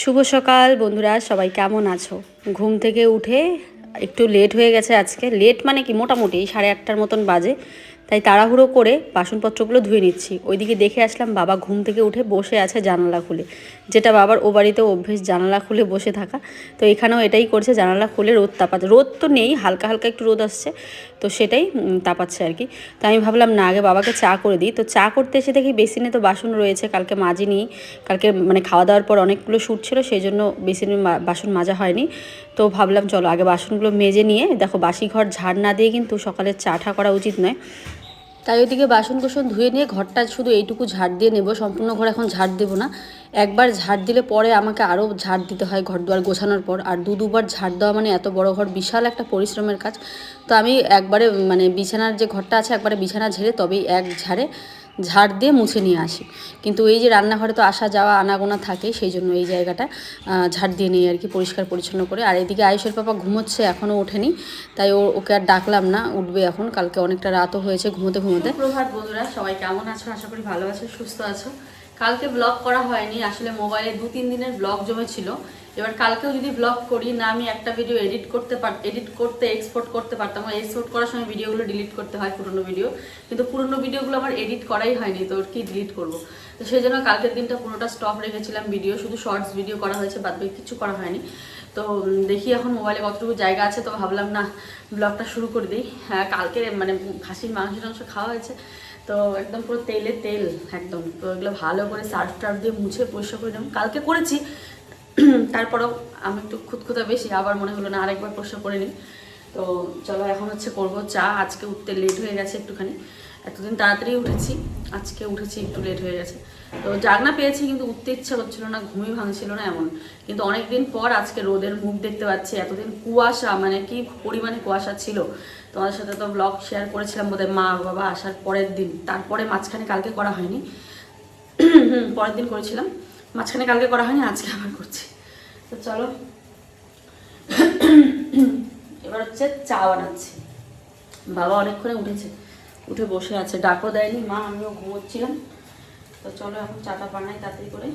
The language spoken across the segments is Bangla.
শুভ সকাল বন্ধুরা, সবাই কেমন আছো? ঘুম থেকে উঠে একটু লেট হয়ে গেছে আজকে। লেট মানে কি? মোটামুটি সাড়ে আটটার মতন বাজে। তাই তাড়াহুড়ো করে বাসনপত্রগুলো ধুয়ে নিচ্ছি। ওইদিকে দেখে আসলাম বাবা ঘুম থেকে উঠে বসে আছে জানালা খুলে। যেটা বাবার ও বাড়িতেও অভ্যেস জানালা খুলে বসে থাকা। তো এখানেও এটাই করছে জানালা খুলে রোদ তাপাচ্ছে। রোদ তো নেই, হালকা হালকা একটু রোদ আসছে। তো সেটাই তাপাচ্ছে আর কি। তো আমি ভাবলাম, না, আগে বাবাকে চা করে দিই। তো চা করতে এসে দেখি বেসিনে তো বাসন রয়েছে, কালকে মাজিনি। কালকে মানে খাওয়া দাওয়ার পর অনেকগুলো শ্যুট ছিল সেই জন্য বেসিনে বাসন মাজা হয়নি। তো ভাবলাম, চলো, আগে বাসনগুলো মেজে নিয়ে, দেখো বাসি ঘর ঝাড় না দিয়ে কিন্তু সকালে চা ঠা করা উচিত নয়। তাই ওইদিকে বাসন কোসন ধুয়ে নিয়ে ঘরটা শুধু এইটুকু ঝাড় দিয়ে নেব। সম্পূর্ণ ঘর এখন ঝাড় দেবো না। একবার ঝাড় দিলে পরে আমাকে আরও ঝাড় দিতে হয় ঘর দুয়ার গোছানোর পর। আর দু দুবার ঝাড় দেওয়া মানে এত বড় ঘর, বিশাল একটা পরিশ্রমের কাজ। তো আমি একবারে মানে বিছানার যে ঘরটা আছে, একবারে বিছানা ঝেড়ে তবেই এক ঝাড়ে ঝাড় দিয়ে মুছে নিয়ে আসি। কিন্তু এই যে রান্নাঘরে তো আসা যাওয়া আনাগোনা থাকে, সেই জন্য এই জায়গাটা ঝাড় দিয়ে নিই আর কি পরিষ্কার পরিচ্ছন্ন করে। আর এদিকে আয়ুষের পাপা ঘুমোচ্ছে, এখনও ওঠেনি। তাই ও, ওকে আর ডাকলাম না, উঠবে এখন, কালকে অনেকটা রাতও হয়েছে ঘুমোতে ঘুমোতে। প্রভাত বন্ধুরা, সবাই কেমন আছো? আশা করি ভালো আছো, সুস্থ আছো। কালকে ব্লগ করা হয়নি, আসলে মোবাইলে দু তিন দিনের ব্লগ জমেছিল। এবার কালকেও যদি ব্লগ করি, না আমি একটা ভিডিও এডিট করতে পার এডিট করতে এক্সপোর্ট করতে পারতাম। এক্সপোর্ট করার সময় ভিডিওগুলো ডিলিট করতে হয় পুরনো ভিডিও কিন্তু পুরনো ভিডিওগুলো আমার এডিট করাই হয়নি, তো কি ডিলিট করব? তো সেই জন্য কালকের দিনটা পুরোটা স্টপ রেখেছিলাম ভিডিও শুধু শর্টস ভিডিও করা হয়েছে, বাদ বাকি কিছু করা হয়নি। তো দেখি এখন মোবাইলে কতটুকু জায়গা আছে, তো ভাবলাম, না ব্লগটা শুরু করে দিই। হ্যাঁ কালকে মানে খাসির মাংস টাংস খাওয়া হয়েছে। তো একদম পুরো তেলে তেল, একদম। তো এগুলো ভালো করে সার্ফ টার্ফ দিয়ে মুছে পরিষ্কার করে নিলাম কালকে করেছি তারপরেও আমি একটু খুঁতখুতা বেশি, আবার মনে হলো না আরেকবার প্রশ্ন করে নিই। তো চলো এখন হচ্ছে করব চা, আজকে উঠতে লেট হয়ে গেছে একটুখানি। এতদিন তাড়াতাড়ি উঠেছি, আজকে উঠেছি একটু লেট হয়ে গেছে। তো জাগনা পেয়েছি কিন্তু উঠতে ইচ্ছা করছিল না, ঘুমই ভাঙছিল না এমন। কিন্তু অনেকদিন পর আজকে রোদের মুখ দেখতে পাচ্ছি, এতদিন কুয়াশা মানে কি পরিমাণে কুয়াশা ছিল। তোমাদের সাথে তো ব্লগ শেয়ার করেছিলাম বোধহয় মা বাবা আসার পরের দিন। তারপরে মাঝখানে কালকে করা হয়নি। পরের দিন করেছিলাম। মাঝখানে কালকে করা হয়নি, আজকে আবার করছি। তো চলো। এবার হচ্ছে চা বানাচ্ছি। বাবা অনেকক্ষণে উঠেছে। উঠে বসে আছে। ডাকও দেয়নি। মা, আমিও ঘুমোচ্ছিলাম। তো চলো এখন চাটা বানাই তাড়াতাড়ি করে।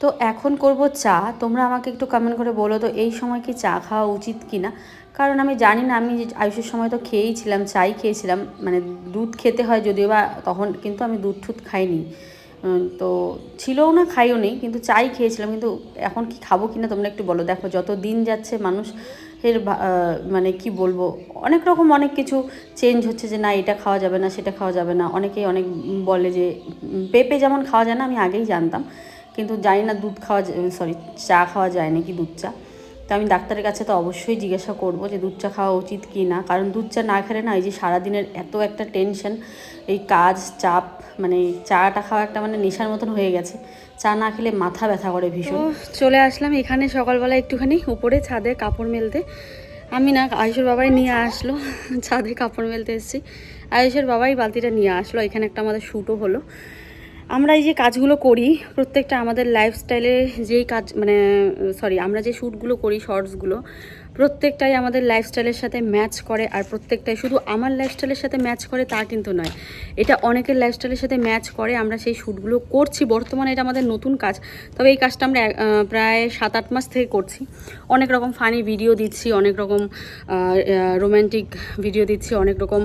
তো এখন করব চা। তোমরা আমাকে একটু কমেন্ট করে বলো তো, এই সময় কি চা খাওয়া উচিত কি না কারণ আমি জানি না, আমি আয়ুষের সময় তো খেয়েই ছিলাম চাই খেয়েছিলাম মানে দুধ খেতে হয় যদিও বা তখন কিন্তু আমি দুধ টুধ খাইনি। তো ছিলও না, খাইও নেই, কিন্তু চাই খেয়েছিলাম, কিন্তু এখন কি খাব কি না তোমরা একটু বলো। দেখো, যত দিন যাচ্ছে মানুষ এর মানে কি বলব, অনেক রকম অনেক কিছু চেঞ্জ হচ্ছে যে না, এটা খাওয়া যাবে না, সেটা খাওয়া যাবে না। অনেকেই অনেক বলে যে পেঁপে যেমন খাওয়া যায় না, আমি আগেই জানতাম। কিন্তু জানি না দুধ খাওয়া সরি চা খাওয়া যায় নাকি দুধ চা। তো আমি ডাক্তারের কাছে তো অবশ্যই জিজ্ঞাসা করব যে দুধ চা খাওয়া উচিত কি না। কারণ দুধ চা না খেলে না এই যে সারাদিনের এত একটা টেনশন এই কাজ, চাপ মানে চাটা খাওয়া একটা মানে নেশার মতন হয়ে গেছে। চা না খেলে মাথা ব্যথা করে ভীষণ। চলে আসলাম এখানে সকালবেলা একটুখানি উপরে ছাদে কাপড় মেলতে। আমি না আয়ুষের বাবাই নিয়ে আসলো, ছাদে কাপড় মেলতে এসেছি। আয়ুষের বাবাই বালতিটা নিয়ে আসলো, এখানে একটা আমাদের শ্যুটও হলো। আমরা এই যে কাজগুলো করি, প্রত্যেকটা আমাদের লাইফস্টাইলে যেই কাজ মানে সরি আমরা যে শ্যুটগুলো করি শর্টসগুলো প্রত্যেকটাই আমাদের লাইফস্টাইলের সাথে ম্যাচ করে আর প্রত্যেকটাই শুধু আমার লাইফস্টাইলের সাথে ম্যাচ করে তা কিন্তু নয়। এটা অনেকের লাইফস্টাইলের সাথে ম্যাচ করে, আমরা সেই শ্যুটগুলো করছি। বর্তমানে এটা আমাদের নতুন কাজ। তবে এই কাজটা আমরা প্রায় সাত আট মাস থেকে করছি। অনেক রকম ফানি ভিডিও দিচ্ছি, অনেক রকম রোম্যান্টিক ভিডিও দিচ্ছি, অনেক রকম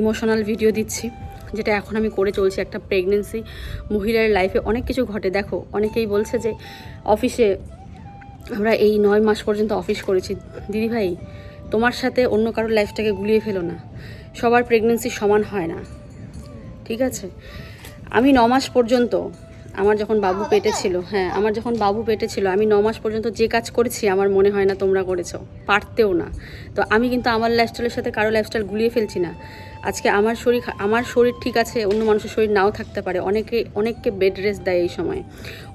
ইমোশনাল ভিডিও দিচ্ছি। যেটা এখন আমি করে চলছি একটা প্রেগনেন্সি মহিলার লাইফে অনেক কিছু ঘটে। দেখো, অনেকেই বলছে যে অফিসে আমরা এই নয় মাস পর্যন্ত অফিস করেছি। দিদিভাই তোমার সাথে অন্য কারোর লাইফটাকে গুলিয়ে ফেলো না। সবার প্রেগনেন্সি সমান হয় না। ঠিক আছে? আমি ন মাস পর্যন্ত আমার যখন বাবু পেটে ছিল হ্যাঁ আমার যখন বাবু পেটে ছিল, আমি ন মাস পর্যন্ত যে কাজ করেছি, আমার মনে হয় না তোমরা করেছ। পারতেও না। তো আমি কিন্তু আমার লাইফস্টাইলের সাথে কারও লাইফস্টাইল গুলিয়ে ফেলছি না। আজকে আমার শরীর আমার শরীর ঠিক আছে, অন্য মানুষের শরীর নাও থাকতে পারে। অনেকে, অনেককে বেড রেস্ট দেয় এই সময়।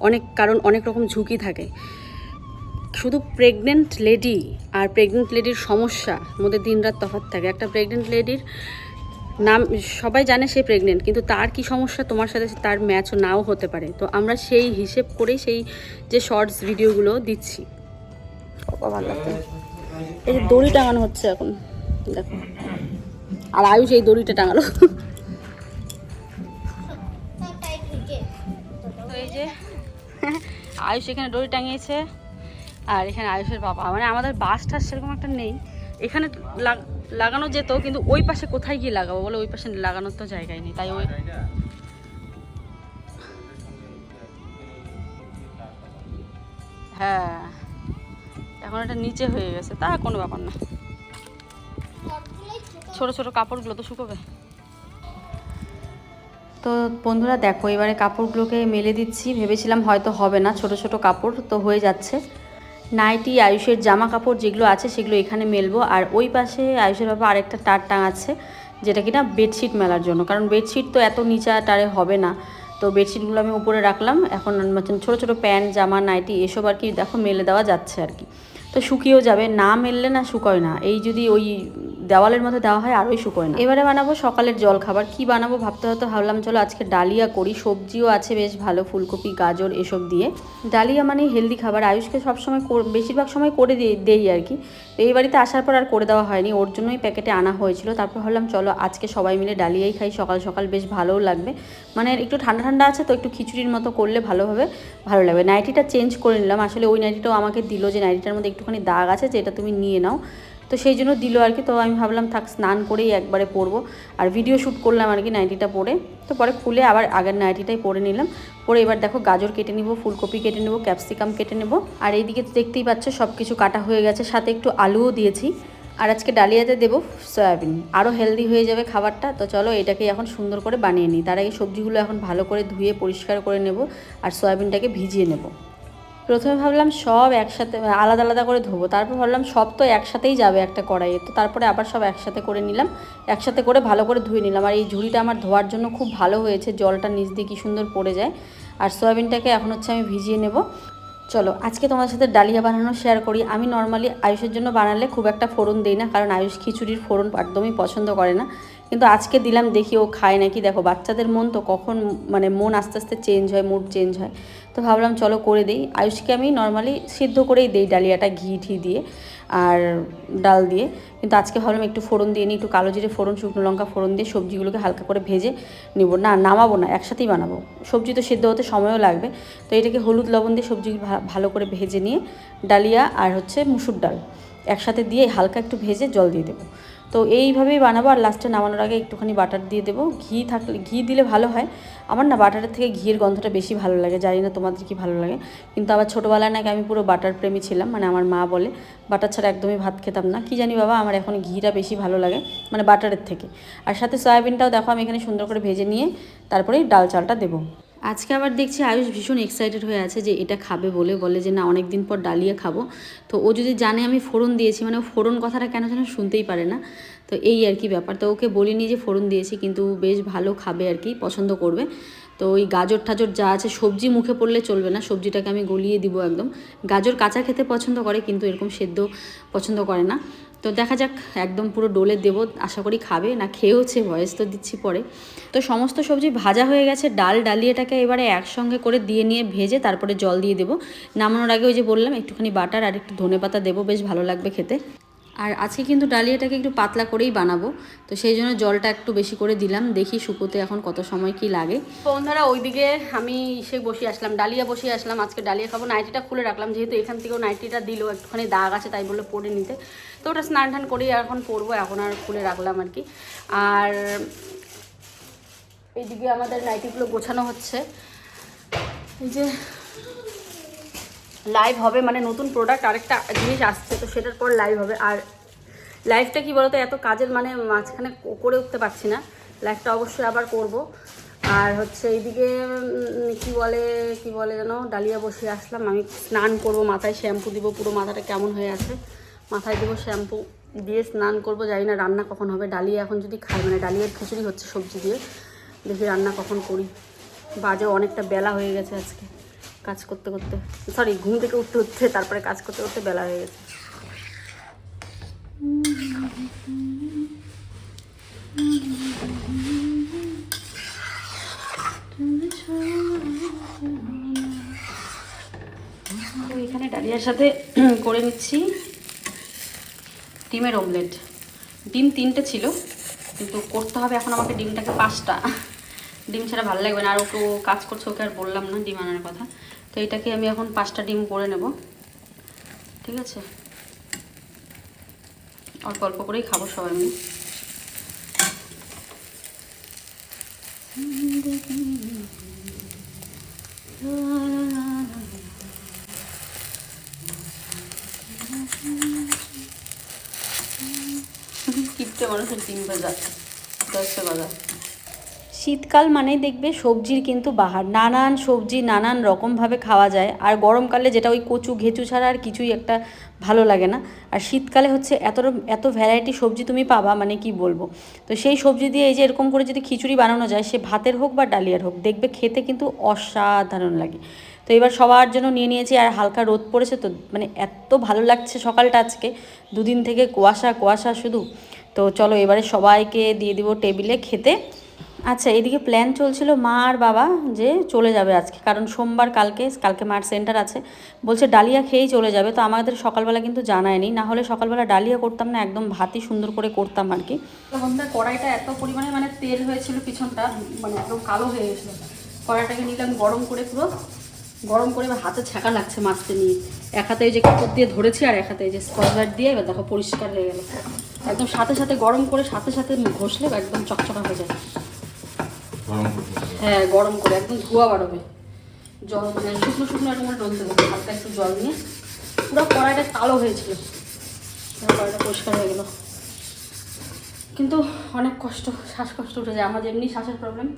অনেক, কারণ অনেক রকম ঝুঁকি থাকে। শুধু প্রেগনেন্ট লেডি আর প্রেগনেন্ট লেডির সমস্যা মধ্যে দিনরাত তফাৎ থাকে। একটা প্রেগনেন্ট লেডির নাম সবাই জানে সে প্রেগনেন্ট কিন্তু তার কি সমস্যা? তোমার সাথে তার ম্যাচও নাও হতে পারে। তো আমরা সেই হিসেব করেই সেই যে শর্টস ভিডিওগুলো দিচ্ছি। ভালো লাগছে। এই যে দড়ি টাঙানো হচ্ছে এখন দেখো। আর আয়ুষ এই দড়িটা টাঙালো। যে আয়ুষ এখানে দড়ি টাঙিয়েছে। আর এখানে আয়ুষের বাবা। মানে আমাদের বাস টাস সেরকম একটা নেই। এখানে লাগ- লাগানো যেত কিন্তু ওই পাশে কোথায় গিয়ে লাগাবো বলে ওই পাশে লাগানোর তো জায়গায় নেই তাই ওই হ্যাঁ এখন এটা নিচে হয়ে গেছে তা কোনো ব্যাপার না। ছোট ছোট কাপড়গুলো তো শুকোবে। তো বন্ধুরা দেখো এবারে কাপড়গুলোকে মেলে দিচ্ছি ভেবেছিলাম হয়তো হবে না ছোট ছোট কাপড় তো হয়ে যাচ্ছে। নাইটি, আয়ুষের জামা কাপড় যেগুলো আছে সেগুলো এখানে মেলবো। আর ওই পাশে আয়ুষের বাবা আরেকটা টার টাঙাচ্ছে যেটা কিনা বেডশিট মেলার জন্য। কারণ বেডশিট তো এত নিচা টারে হবে না। তো বেডশিটগুলো আমি উপরে রাখলাম। এখন ছোটো ছোটো প্যান্ট, জামা, নাইটি এসব আর কি দেখো মেলে দেওয়া যাচ্ছে আর কি। তো শুকিয়েও যাবে। না মেললে না শুকোয় না। এই যদি ওই দেওয়ালের মধ্যে দেওয়া হয় আরোই শুকোয় না। এবারে বানাবো সকালের জল খাবার কি বানাবো ভাবতে ভাবতে ভাবলাম চলো আজকে ডালিয়া করি, সবজিও আছে বেশ ভালো, ফুলকপি, গাজর এসব দিয়ে। ডালিয়া মানে হেলদি খাবার, আয়ুষকে সবসময় বেশিরভাগ সময় করে দেই আর কি। তো এই বাড়িতে আসার পর আর করে দেওয়া হয়নি, ওর জন্যই প্যাকেটে আনা হয়েছিল। তারপর ভাবলাম চলো আজকে সবাই মিলে ডালিয়াই খাই, সকাল সকাল বেশ ভালোও লাগবে। মানে একটু ঠান্ডা ঠান্ডা আছে তো একটু খিচুড়ির মতো করলে ভালোভাবে ভালো লাগবে। নাইটিটা চেঞ্জ করে নিলাম, আসলে ওই নাইটিটাও আমাকে দিল যে নাইটিটার মধ্যে একটুখানি দাগ আছে যে এটা তুমি নিয়ে নাও। তো সেই জন্য দিল আর কি। তো আমি ভাবলাম, থাক, স্নান করেই একবারে পরবো। আর ভিডিও শ্যুট করলাম আর কি নাইটিটা পরে। তো পরে খুলে আবার আগের নাইটিটাই পরে নিলাম। পরে এবার দেখো গাজর কেটে নিব, ফুলকপি কেটে নেব ক্যাপসিকাম কেটে নেব। আর এইদিকে তো দেখতেই পাচ্ছ সব কিছু কাটা হয়ে গেছে। সাথে একটু আলুও দিয়েছি। আর আজকে ডালিয়াতে দেবো সয়াবিন। আরও হেলদি হয়ে যাবে খাবারটা। তো চলো এটাকে এখন সুন্দর করে বানিয়ে নিই। তার আগে সবজিগুলো এখন ভালো করে ধুয়ে পরিষ্কার করে নেব। আর সয়াবিনটাকে ভিজিয়ে নেব। প্রথমে ভাবলাম সব একসাথে, আলাদা আলাদা করে ধোবো। তারপর ভাবলাম সব তো একসাথেই যাবে একটা কড়াইয়ে। তো তারপরে আবার সব একসাথে করে নিলাম। একসাথে করে ভালো করে ধুয়ে নিলাম। আর এই ঝুড়িটা আমার ধোয়ার জন্য খুব ভালো হয়েছে। জলটা নিচ দিয়ে কি সুন্দর পড়ে যায়। আর সয়াবিনটাকে এখন হচ্ছে আমি ভিজিয়ে নেব। চলো, আজকে তোমাদের সাথে ডালিয়া বানানো শেয়ার করি। আমি নর্মালি আয়ুষের জন্য বানালে খুব একটা ফোড়ন দিই না। কারণ আয়ুষ খিচুড়ির ফোড়ন একদমই পছন্দ করে না। কিন্তু আজকে দিলাম দেখি ও খায় নাকি। দেখো, বাচ্চাদের মন তো কখন মানে মন আস্তে আস্তে চেঞ্জ হয় মুড চেঞ্জ হয়। তো ভাবলাম চলো করে দিই। আয়ুষকে আমি নর্মালি সিদ্ধ করেই দিই ডালিয়াটা ঘি ঠি দিয়ে আর ডাল দিয়ে। কিন্তু আজকে ভাবলাম একটু ফোড়ন দিয়ে নিই, একটু কালো জিরে ফোড়ন, শুকনো লঙ্কা ফোড়ন দিয়ে সবজিগুলোকে হালকা করে ভেজে নিব। না, নামাবো না, একসাথেই বানাবো। সবজি তো সেদ্ধ হতে সময়ও লাগবে। তো এটাকে হলুদ লবণ দিয়ে সবজি ভালো করে ভেজে নিয়ে ডালিয়া আর হচ্ছে মুসুর ডাল একসাথে দিয়ে হালকা একটু ভেজে জল দিয়ে দেবো। তো এইভাবেই বানাবো, আর লাস্টে নামানোর আগে একটুখানি বাটার দিয়ে দেবো। ঘি থাকলে, ঘি দিলে ভালো হয়। আমার না বাটারের থেকে ঘিয়ের গন্ধটা বেশি ভালো লাগে, জানি না তোমাদের কি ভালো লাগে। কিন্তু আবার ছোটোবেলায় নাকি আমি পুরো বাটার প্রেমী ছিলাম মানে আমার মা বলে বাটার ছাড়া একদমই ভাত খেতাম না। কি জানি বাবা, আমার এখন ঘিটা বেশি ভালো লাগে মানে বাটারের থেকে। আর সাথে সয়াবিনটাও দেখো, আমি এখানে সুন্দর করে ভেজে নিয়ে তারপরেই ডাল চালটা দেবো। আজকে আবার দেখছি আয়ুষ ভীষণ এক্সাইটেড হয়ে আছে যে এটা খাবে বলে বলে যে না অনেক দিন পর ডালিয়া খাব। তো ও যদি জানে আমি ফোড়ন দিয়েছি মানে ফোড়ন কথাটা কেন যেন শুনতেই পারে না। তো এই আর কি ব্যাপার। তো ওকে বলিনি যে ফোড়ন দিয়েছি, কিন্তু বেশ ভালো খাবে আর কি, পছন্দ করবে। তো ওই গাজর টাজর যা আছে, সবজি মুখে পড়লে চলবে না, সবজিটাকে আমি গলিয়ে দিব একদম। গাজর কাঁচা খেতে পছন্দ করে, কিন্তু এরকম সেদ্ধ পছন্দ করে না। তো দেখা যাক, একদম পুরো ডোলে দেবো, আশা করি খাবে, না খেয়েওছে, ভয়েস তো দিচ্ছি পরে। তো সমস্ত সবজি ভাজা হয়ে গেছে, ডাল ডালিয়াটাকে এবারে একসঙ্গে করে দিয়ে নিয়ে ভেজে তারপরে জল দিয়ে দেবো। নামানোর আগে ওই যে বললাম, একটুখানি বাটার আর একটু ধনে পাতা দেবো, বেশ ভালো লাগবে খেতে। আর আজকে কিন্তু ডালিয়াটাকে একটু পাতলা করেই বানাবো। তো সেই জন্য জলটা একটু বেশি করে দিলাম। দেখি শুকোতে এখন কত সময় কি লাগে। বন্ধুরা, ওইদিকে আমি ইসে বসে আসলাম, ডালিয়া বসে আসলাম। আজকে ডালিয়া খাব। নাইটিটা খুলে রাখলাম। যেহেতু এখান থেকেও নাইটিটা দিল, একটুখানি দাগ আছে, তাই বলে পরে নিতে। তো ওটা স্নান টান করেই এখন পরবো, এখন আর খুলে রাখলাম আর কি। আর এইদিকে আমাদের নাইটিগুলো গোছানো হচ্ছে। এই যে লাইভ হবে মানে নতুন প্রোডাক্ট আরেকটা জিনিস আসছে, তো সেটার পর লাইভ হবে। আর লাইভটা কি বলতো, এত কাজের মানে মাঝখানে করে উঠতে পারছি না। লাইভটা অবশ্যই আবার করব। আর হচ্ছে এইদিকে কি বলে কি বলে যেন, ডালিয়া বসিয়ে আসলাম। আমি স্নান করব মাথায়, শ্যাম্পু দিব, পুরো মাথাটা কেমন হয়ে আছে। মাথায় দেবো শ্যাম্পু, দিয়ে স্নান করব। জানি না রান্না কখন হবে। ডালিয়া এখন যদি খাই মানে ডালিয়ার খিচুড়ি হচ্ছে সবজি দিয়ে। দেখি রান্না কখন করি। বাজে অনেকটা বেলা হয়ে গেছে আজকে। কাজ করতে করতে। সরি ঘুম থেকে উঠতে উঠতে, তারপরে কাজ করতে করতে বেলা হয়ে গেছে। এখানে ডালিয়ার সাথে করে নিচ্ছি ডিমের অমলেট ডিম তিনটে ছিল, কিন্তু করতে হবে এখন আমাকে ডিমটাকে পাঁচটা। ডিম ছাড়া ভালো লাগবে না, আর ওকে কাজ করছে, ওকে আর বললাম না, ডিম আনার কথা। তো এটাকে আমি এখন পাঁচটা ডিম করে নেব। ঠিক আছে? অল্প অল্প করেই খাব সবাই মিলে। কিপটে মানুষের ডিম ভাজা দশটা বাজা শীতকাল মানেই দেখবে সবজির কিন্তু বাহার। নানান সবজি নানান রকমভাবে খাওয়া যায়, আর গরমকালে যেটা ওই কচু, ঘেঁচু ছাড়া আর কিছুই একটা ভালো লাগে না। আর শীতকালে হচ্ছে এত এত ভ্যারাইটি সবজি তুমি পাবা মানে কি বলব? তো সেই সবজি দিয়ে এই যে এরকম করে যদি খিচুড়ি বানানো যায়, সে ভাতের হোক বা ডালিয়ার হোক, দেখবে খেতে কিন্তু অসাধারণ লাগে। তো এবার সবার জন্য নিয়ে নিয়েছি, আর হালকা রোদ পড়েছে তো মানে এত ভালো লাগছে সকালটা আজকে। দুদিন থেকে কুয়াশা কুয়াশা শুধু। তো চলো এবারে সবাইকে দিয়ে দিব টেবিলে খেতে। আচ্ছা এদিকে প্ল্যান চলছিল মা আর বাবা যে চলে যাবে আজকে। কারণ সোমবার কালকে কালকে মার সেন্টার আছে। বলছে ডালিয়া খেয়েই চলে যাবে। তো আমাদের সকালবেলা কিন্তু জানায়নি। না হলে সকালবেলা ডালিয়া করতাম না, একদম ভাতই সুন্দর করে করতাম আর কি। কড়াইটা এত পরিমাণে মানে তেল হয়েছিল পিছনটা মানে একদম কালো হয়ে গেছিল কড়াইটাকে নিলাম গরম করে পুরো। গরম করে হাতে ছ্যাঁকা লাগছে মাছতে নিয়ে। এক হাতে যে কাপড় দিয়ে ধরেছি আর এক হাতে যে স্কচব্রাইট দিয়ে এবার দেখো পরিষ্কার হয়ে গেল। একদম সাথে সাথে গরম করে সাথে সাথে ঘষলে একদম চকচকা হয়ে যায়। হ্যাঁ গরম করে একদম ধোয়া বাড়বে। জল মানে শুকনো শুকনো এরকম করে ডলতে দেবো হালকা একটু জল নিয়ে। পুরো কড়াইটা কালো হয়েছিল। কড়াইটা পরিষ্কার হয়ে গেল। কিন্তু অনেক কষ্ট, শ্বাসকষ্ট উঠে যায়। আমার যেমনি শ্বাসের প্রবলেম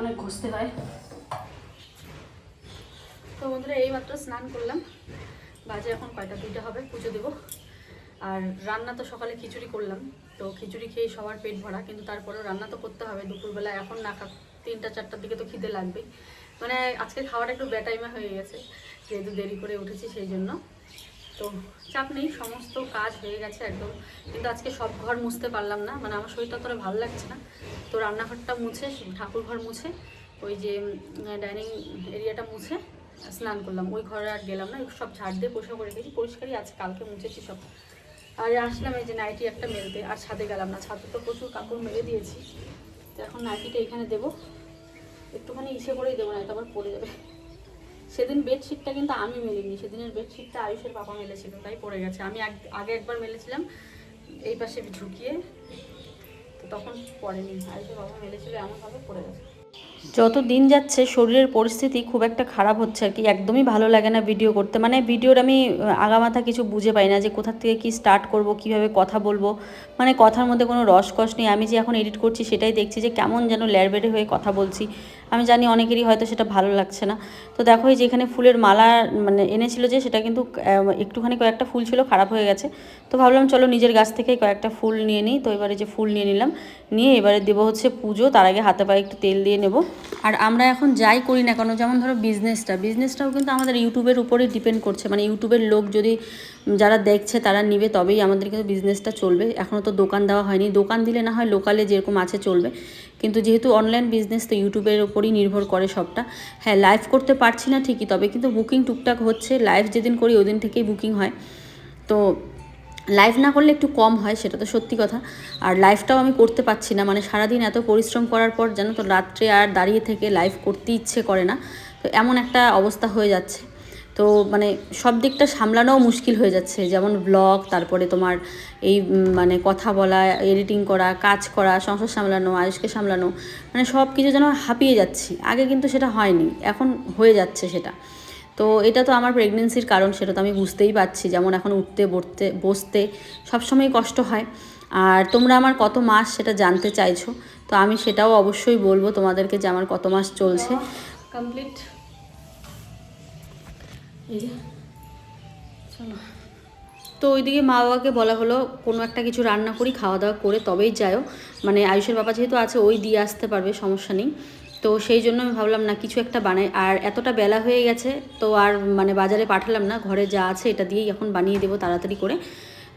অনেক ঘষতে হয়। তো বন্ধুরা এইমাত্র স্নান করলাম। বাজে এখন কয়টা? দুইটা হবে, পুজো দেবো। আর রান্না তো সকালে খিচুড়ি করলাম। তো খিচুড়ি খেয়ে সবার পেট ভরা, কিন্তু তারপরেও রান্না তো করতে হবে দুপুরবেলা। এখন না তিনটা, চারটার দিকে তো খিদে লাগবেই। মানে আজকে খাওয়াটা একটু বেটাইমে হয়ে গেছে, যেহেতু দেরি করে উঠেছি সেই জন্য। তো চাপ নেই, সমস্ত কাজ হয়ে গেছে একদম। কিন্তু আজকে সব ঘর মুছতে পারলাম না মানে আমার শরীরটা তোরা ভালো লাগছে না। তো রান্নাঘরটা মুছে, ঠাকুর ঘর মুছে, ওই যে ডাইনিং এরিয়াটা মুছে, স্নান করলাম। ওই ঘরে আর গেলাম না, সব ঝাড় দিয়ে পোষা করে গেছি পরিষ্কারই আছে, কালকে মুছেছি সব। আর আসলাম এই যে নাইটি একটা মেলতে, আর ছাদে গেলাম না। ছাদে তো প্রচুর কাপড় মেলে দিয়েছি। তো এখন নাইটিটা এখানে দেবো। একটুখানি ইসে করেই দেবো না আবার পড়ে যাবে। সেদিন বেডশিটটা কিন্তু আমি মেলিনি। সেদিনের বেডশিটটা আয়ুষের বাবা মেলেছিল, তাই পড়ে গেছে। আমি আগে একবার মেলেছিলাম, এই পাশে ঝুঁকিয়ে তো তখন পড়েনি। আয়ুষের বাবা মেলেছিল, এমনভাবে পড়ে গেছে। যত দিন যাচ্ছে, শরীরের পরিস্থিতি খুব একটা খারাপ হচ্ছে আর কি। একদমই ভালো লাগে না ভিডিও করতে। মানে ভিডিওর আমি আগামাথা কিছু বুঝে পাই না যে কোথা থেকে কি স্টার্ট করব, কীভাবে কথা বলব। মানে কথার মধ্যে কোনো রসকস নেই। আমি যে এখন এডিট করছি, সেটাই দেখছি যে কেমন যেন ল্যারবেড়ে হয়ে কথা বলছি। আমি জানি অনেকেরই হয়তো সেটা ভালো লাগছে না। তো দেখো এই যে এখানে ফুলের মালা মানে এনেছিল যে, সেটা কিন্তু একটুখানি কয়েকটা ফুল ছিল, খারাপ হয়ে গেছে। তো ভাবলাম চলো নিজের গাছ থেকেই কয়েকটা ফুল নিয়ে নিই। তো এবারে যে ফুল নিয়ে নিলাম, নিয়ে এবারে দেবো হচ্ছে পুজো। তার আগে হাতে পায়ে একটু তেল দিয়ে নেব। আর আমরা এখন যাই করি না কেন, যেমন ধরো বিজনেসটা বিজনেসটাও কিন্তু আমাদের ইউটিউবের উপরেই ডিপেন্ড করছে। মানে ইউটিউবের লোক যদি, যারা দেখছে, তারা নিবে, তবেই আমাদের কিন্তু বিজনেসটা চলবে। এখনও তো দোকান দেওয়া হয়নি। দোকান দিলে না হয় লোকালে যেরকম আছে চলবে। কিন্তু যেহেতু অনলাইন বিজনেস তো ইউটিউবের ওপরই নির্ভর করে সবটা। হ্যাঁ লাইভ করতে পারছি না ঠিকই, তবে কিন্তু বুকিং টুকটাক হচ্ছে। লাইভ যেদিন করি ওই দিন থেকেই বুকিং হয়। তো লাইভ না করলে একটু কম হয়, সেটা তো সত্যি কথা। আর লাইভটাও আমি করতে পারছি না মানে সারাদিন এত পরিশ্রম করার পর যেন তো, রাত্রে আর দাঁড়িয়ে থেকে লাইভ করতে ইচ্ছে করে না। তো এমন একটা অবস্থা হয়ে যাচ্ছে। তো মানে সব দিকটা সামলানোও মুশকিল হয়ে যাচ্ছে। যেমন ব্লগ তারপরে তোমার এই মানে কথা বলা এডিটিং করা, কাজ করা, সংসার সামলানো, আয়ুষকে সামলানো মানে সব কিছু যেন হাঁপিয়ে যাচ্ছি। আগে কিন্তু সেটা হয়নি, এখন হয়ে যাচ্ছে সেটা। তো এটা তো আমার প্রেগনেন্সির কারণ, সেটা তো আমি বুঝতেই পারছি। যেমন এখন উঠতে, বসতে বসতে সবসময় কষ্ট হয়। আর তোমরা আমার কত মাস সেটা জানতে চাইছো, তো আমি সেটাও অবশ্যই বলব তোমাদেরকে যে আমার কত মাস চলছে। কমপ্লিট তো ওইদিকে মা বাবাকে বলা হলো, কোনো একটা কিছু রান্না করি খাওয়া দাওয়া করে তবেই যাও মানে আয়ুষের বাবা যেহেতু আছে, ওই দিয়ে আসতে পারবে, সমস্যা নেই। তো সেই জন্য আমি ভাবলাম, না, কিছু একটা বানাই। আর এতটা বেলা হয়ে গেছে, তো আর মানে বাজারে পাঠালাম না, ঘরে যা আছে এটা দিয়েই এখন বানিয়ে দেবো তাড়াতাড়ি করে।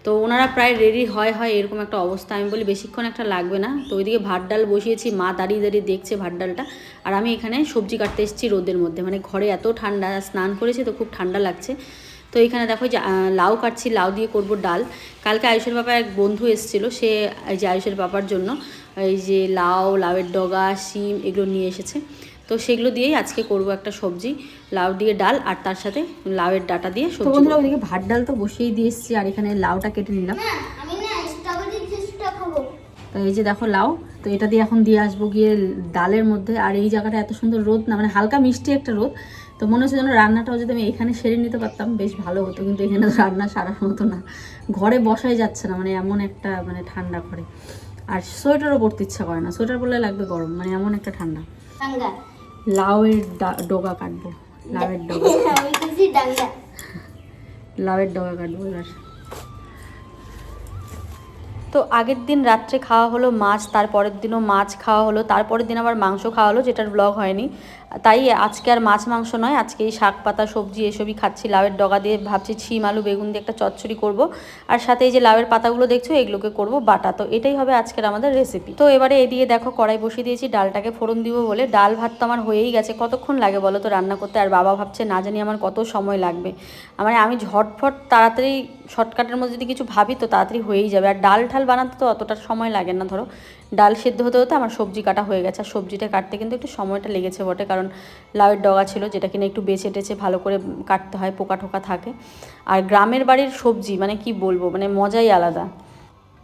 তো ওনারা প্রায় রেডি হয় হয়, এরকম একটা অবস্থা। আমি বলি বেশিক্ষণ একটা লাগবে না। তো ওইদিকে ভাত ডাল বসিয়েছি, মা দাঁড়িয়ে দাঁড়িয়ে দেখছে ভাত ডালটা। আর আমি এখানে সবজি কাটতে এসেছি রোদের মধ্যে। মানে ঘরে এত ঠান্ডা, স্নান করেছি তো খুব ঠান্ডা লাগছে। তো এখানে দেখো যে লাউ কাটছি, লাউ দিয়ে করব ডাল। কালকে আয়ুষের বাবা এক বন্ধু এসেছিল, সে এই যে আয়ুষের বাবার জন্য, এই যে লাউ, লাউয়ের ডগা, শিম, এগুলো নিয়ে এসেছে। তো সেগুলো দিয়েই আজকে করব একটা সবজি লাউ দিয়ে ডাল আর তার সাথে লাউয়ের ডাটা দিয়ে সবজি বন্ধুরা ওইদিকে ভাত ডাল তো বসিয়েই দিয়ে এসেছি আর এখানে লাউটা কেটে নিলাম। না আমি না স্ট্রবেরি জুসটা খাব। তো এই যে দেখো লাউ তো এটা দিয়ে এখন দিয়ে আসব গিয়ে ডালের মধ্যে। আর এই জায়গাটা এত সুন্দর রোদ না মানে হালকা মিষ্টি একটা রোদ। তো মনে হচ্ছে যেন রান্নাটাও যদি আমি এখানে সেরে নিতে পারতাম বেশ ভালো হতো। কিন্তু এখানে তো রান্না সারার মতো না। ঘরে বসাই যাচ্ছে না মানে এমন একটা মানে ঠান্ডা ঘরে। আর সোয়েটারও পরতে ইচ্ছা করে না। সোয়েটার পরলে লাগবে গরম মানে এমন একটা ঠান্ডা। লাউয়ের ডগা কাটবো। লাউয়ের ডগা। ডাঙ্গা। লাউয়ের ডোগা কাটবো এবার। তো আগের দিন রাত্রে খাওয়া হলো মাছ তারপরের দিনও মাছ খাওয়া হলো তারপরের দিন আবার মাংস খাওয়া হলো যেটার ব্লগ হয়নি। তাই আজকে আর মাছ, মাংস নয়, আজকে এই শাক, পাতা, সবজি এসবই খাচ্ছি। লাউয়ের ডগা দিয়ে ভাবছি ছিম, আলু, বেগুন দিয়ে একটা চচ্চড়ি করব। আর সাথে এই যে লাউয়ের পাতাগুলো দেখছ, এগুলোকে করব বাটা। তো এটাই হবে আজকের আমাদের রেসিপি তো এবারে এ দিয়ে দেখো, কড়াই বসিয়ে দিয়েছি, ডালটাকে ফোড়ন দিব বলে। ডাল ভাত তো আমার হয়েই গেছে, কতক্ষণ লাগে বলো তো রান্না করতে? আর বাবা ভাবছে, না জানি আমার কত সময় লাগবে। মানে আমি ঝটফট তাড়াতাড়ি শর্টকাটের মধ্যে যদি কিছু ভাবি, তো তাড়াতাড়ি হয়েই যাবে। আর ডাল ঠাল বানাতে তো অতটা সময় লাগে না, ধরো। ডাল সেদ্ধ হতে হতে আমার সবজি কাটা হয়ে গেছে। আর সবজিটা কাটতে কিন্তু একটু সময়টা লেগেছে বটে, কারণ লাউয়ের ডগা ছিল যেটা কিনা একটু বেছে টেছে ভালো করে কাটতে হয়, পোকা টোকা থাকে। আর গ্রামের বাড়ির সবজি মানে কি বলব মানে মজাই আলাদা।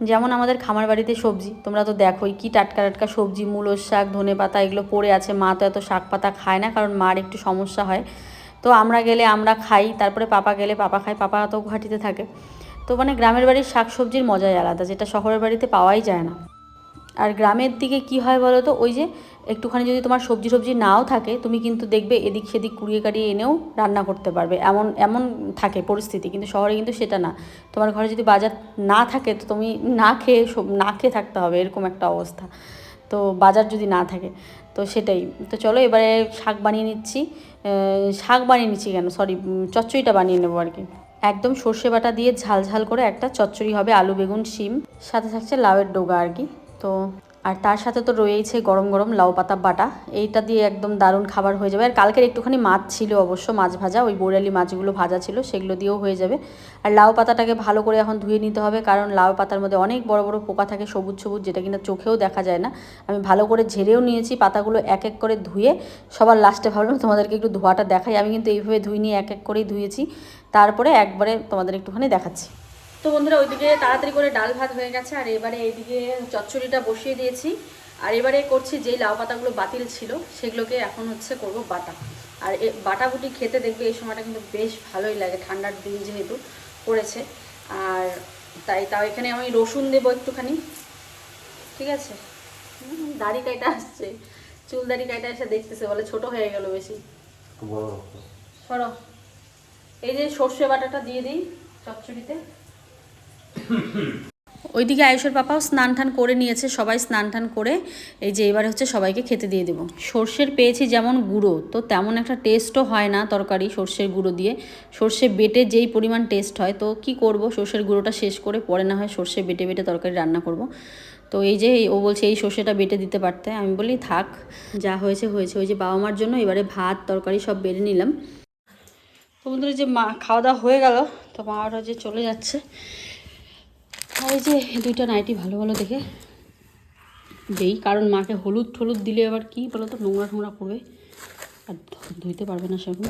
যেমন আমাদের খামার বাড়িতে সবজি, তোমরা তো দেখোই কি টাটকা টাটকা সবজি, মূলোর শাক, ধনে পাতা এগুলো পড়ে আছে। মা তো এত শাক পাতা খায় না, কারণ মার একটু সমস্যা হয়। তো আমরা গেলে আমরা খাই, তারপরে পাপা গেলে পাপা খায়, পাপা তো গুয়াহাটিতে থাকে। তো মানে গ্রামের বাড়ির শাক সবজির মজাই আলাদা, যেটা শহরের বাড়িতে পাওয়াই যায় না। আর গ্রামের দিকে কি হয় বলো তো? ওই যে একটুখানি যদি তোমার সবজি সবজি নাও থাকে, তুমি কিন্তু দেখবে এদিক সেদিক কুড়িয়ে কাড়িয়ে এনেও রান্না করতে পারবে। এমন এমন থাকে পরিস্থিতি, কিন্তু শহরে কিন্তু সেটা না। তোমার ঘরে যদি বাজার না থাকে, তো তুমি না খেয়ে সব- না খেয়ে থাকতে হবে, এরকম একটা অবস্থা। তো বাজার যদি না থাকে, তো সেটাই। তো চলো এবারে শাক বানিয়ে নিচ্ছি। শাক বানিয়ে নিচ্ছি কেন? সরি চচ্চড়িটা বানিয়ে নেব আর কি। একদম সর্ষে বাটা দিয়ে ঝাল ঝাল করে একটা চচ্চড়ি হবে আলু, বেগুন, শিম, সাথে থাকছে লাউয়ের ডোগা আর কি। তো আর তার সাথে তো রয়েছে গরম গরম লাউ পাতা বাটা। এইটা দিয়ে একদম দারুণ খাবার হয়ে যাবে। আর কালকের একটুখানি মাছ ছিল অবশ্য, মাছ ভাজা। ওই বোরালি মাছগুলো ভাজা ছিল, সেগুলো দিয়েও হয়ে যাবে। আর লাউ পাতাটাকে ভালো করে এখন ধুয়ে নিতে হবে, কারণ লাউ পাতার মধ্যে অনেক বড় বড় পোকা থাকে সবুজ সবুজ, যেটা কিনা চোখেও দেখা যায় না। আমি ভালো করে ঝেড়েও নিয়েছি পাতাগুলো এক এক করে ধুয়ে। সবার লাস্টে ভাবলাম তোমাদেরকে একটু ধোয়াটা দেখাই। আমি কিন্তু এইভাবে ধুই নিয়ে এক এক করেই ধুয়েছি। তারপরে একবারে তোমাদের একটুখানি দেখাচ্ছি। তো বন্ধুরা ওইদিকে তাড়াতাড়ি করে ডাল ভাত হয়ে গেছে আর এবারে এইদিকে চচ্চড়িটা বসিয়ে দিয়েছি। আর এবারে করছি যেই লাউ পাতাগুলো বাতিল ছিল সেগুলোকে এখন হচ্ছে করব বাটা। আর এ বাটাবুটি খেতে দেখবে এই সময়টা কিন্তু বেশ ভালোই লাগে ঠান্ডার দিন যেহেতু পড়েছে। আর তাই তাও এখানে আমি রসুন দেবো একটুখানি। ঠিক আছে? দাড়ি কাইটা আসছে। চুল দাড়ি কাইটা এসে দেখতেছে বলে ছোট হয়ে গেল বেশি। সরো। এই যে সর্ষে বাটাটা দিয়ে দিই চচ্চড়িতে। ওইদিকে আয়ুষের পাপাও স্নান টান করে নিয়েছে, সবাই স্নান টান করে এই যে এবারে হচ্ছে সবাইকে খেতে দিয়ে দেবো। সর্ষের পেয়েছি যেমন গুঁড়ো, তো তেমন একটা টেস্টও হয় না তরকারি সর্ষের গুঁড়ো দিয়ে। সর্ষে বেটে যেই পরিমাণ টেস্ট হয়, তো কি করব? সর্ষের গুঁড়োটা শেষ করে পরে না হয় সর্ষে বেটে বেটে তরকারি রান্না করব। তো এই যে ও বলছে এই সর্ষেটা বেটে দিতে পারতে। আমি বলি, থাক, যা হয়েছে হয়েছে। ওই যে বাবা মার জন্য এবারে ভাত, তরকারি সব বেড়ে নিলাম। তো বন্ধুরা যে মা খাওয়া দাওয়া হয়ে গেল। তো মা যে চলে যাচ্ছে। এই যে দুইটা নাইটি ভালো ভালো দেখে দেই, কারণ মাকে হলুদ ঠলুদ দিলে আবার কি বলো তো নোংরা টোংরা করবে আর ধুইতে পারবে না সেরকম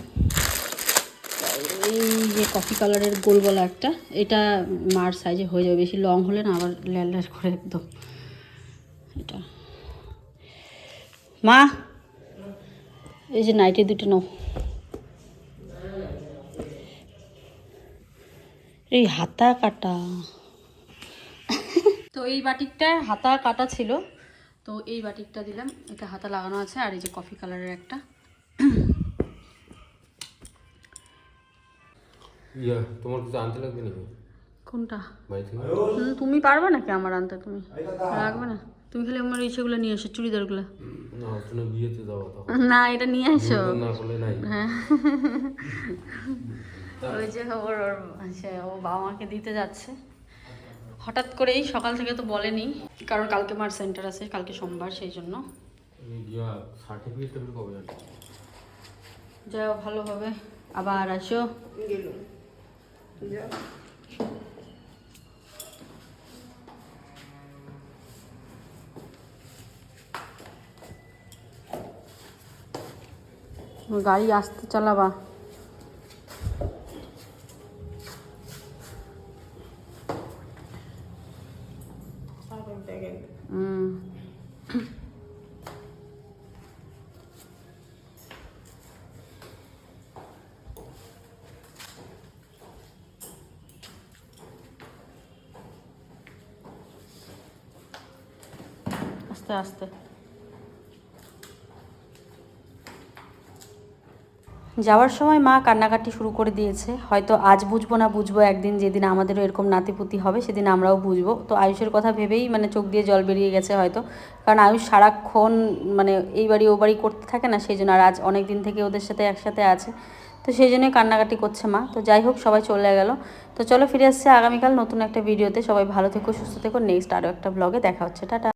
এই যে কফি কালারের গোল গলা একটা, এটা মার সাইজে হয়ে যাবে, বেশি লং হলে না আবার ল্যাল ল্যাল করে একদম। এটা। মা, এই যে নাইটি দুটো নাও। এই হাতা কাটা। তো এই বাটিকটা হাতা কাটা ছিল। তো এই বাটিকটা দিলাম। এটা হাতা লাগানো আছে আর এই যে কফি কালারের একটা। ইয়া তোমার কিছু আনতে লাগবে নাকি? কোনটা? তুমি পারবে নাকি আমার আনতে? তুমি লাগবে না। তুমি খালি আমার ইচ্ছেগুলো নিয়ে এসো চুড়িদারগুলো। না এটা নিয়ে এসো। নাই। ওই যে ওর ওর সে ও বাবা মাকে দিতে যাচ্ছে। হঠাৎ করেই সকাল থেকে তো বলেনি কারণ কালকে মার সেন্টার আছে কালকে সোমবার সেই জন্য। যাও ভালো হবে। আবার আসো। গাড়ি আসতে চালাবা। আস্তে আস্তে। যাওয়ার সময় মা কান্নাকাটি শুরু করে দিয়েছে। হয়তো আজ বুঝব না বুঝব, একদিন যেদিন আমাদেরও এরকম নাতিপুতি হবে, সেদিন আমরাও বুঝব। তো আয়ুষের কথা ভেবেই মানে চোখ দিয়ে জল বেরিয়ে গেছে হয়তো। কারণ আয়ুষ সারাক্ষণ মানে এই বাড়ি ও বাড়ি করতে থাকে না, সেই জন্য আর আজ অনেক দিন থেকে ওদের সাথে একসাথে আছে। তো সেই জন্যই কান্নাকাটি করছে মা। তো যাই হোক, সবাই চলে গেল। তো চলো ফিরে আসছে আগামীকাল নতুন একটা ভিডিওতে। সবাই ভালো থেকো, সুস্থ থেকো। নেক্সট আরও একটা ব্লগে দেখা হচ্ছে। টাটা।